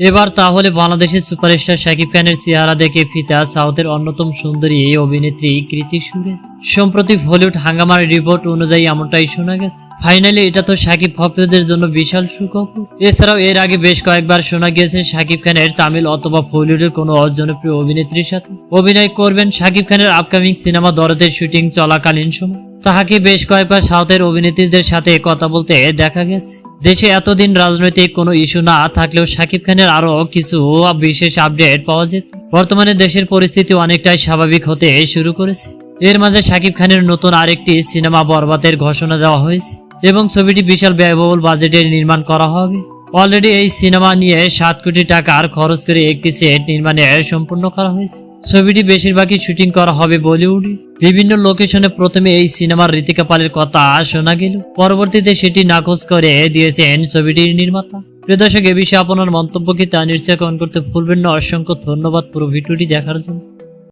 এবার তাহলে বাংলাদেশের সুপারস্টার শাকিব খানের চেহারা দেখে ফিতা সাউথের অন্যতম সুন্দরী এই অভিনেত্রী কৃতি সুরেশ। সম্প্রতি হলিউড হাঙ্গামার রিপোর্ট অনুযায়ী এমনটাই শোনা গেছে। ফাইনালি এটা তো শাকিব ভক্তদের জন্য বিশাল সুখবর। এছাড়াও এর আগে বেশ কয়েকবার শোনা গিয়েছে শাকিব খানের তামিল অথবা হলিউডের কোনো অজনপ্রিয় অভিনেত্রীর সাথে। অভিনয় করবেন শাকিব খানের আপকামিং সিনেমা দরদের শুটিং চলাকালীন সময়। তাহাকে বেশ কয়েকবার সাউথের অভিনেত্রীদের সাথে কথা বলতে দেখা গেছে। দেশে এতদিন রাজনৈতিক কোনো ইস্যু না থাকলেও শাকিব খানের আরও কিছু বিশেষ আপডেট পাওয়া যেত। বর্তমানে দেশের পরিস্থিতি অনেকটাই স্বাভাবিক হতে শুরু করেছে। এর মাঝে শাকিব খানের নতুন আরেকটি সিনেমা বরবাদের ঘোষণা দেওয়া হয়েছে এবং ছবিটি বিশাল ব্যয়বহুল বাজেটে নির্মাণ করা হবে। অলরেডি এই সিনেমা নিয়ে সাত কোটি টাকার খরচ করে একটি সেট নির্মাণে সম্পূর্ণ করা হয়েছে। ছবিটি বেশিরভাগই শুটিং করা হবে বলিউডে। বিভিন্ন লোকেশনে প্রথমে এই সিনেমার ঋতিকা পালের কথা শোনা গেল। পরবর্তীতে সেটি নাকচ করে দিয়েছেন ছবিটির নির্মাতা। প্রিয় দর্শক, এ বিষয়ে আপনার মন্তব্যকে তা নিশ্চয় করতে ভুলবেন না। অসংখ্য ধন্যবাদ পুরো ভিডিওটি দেখার জন্য।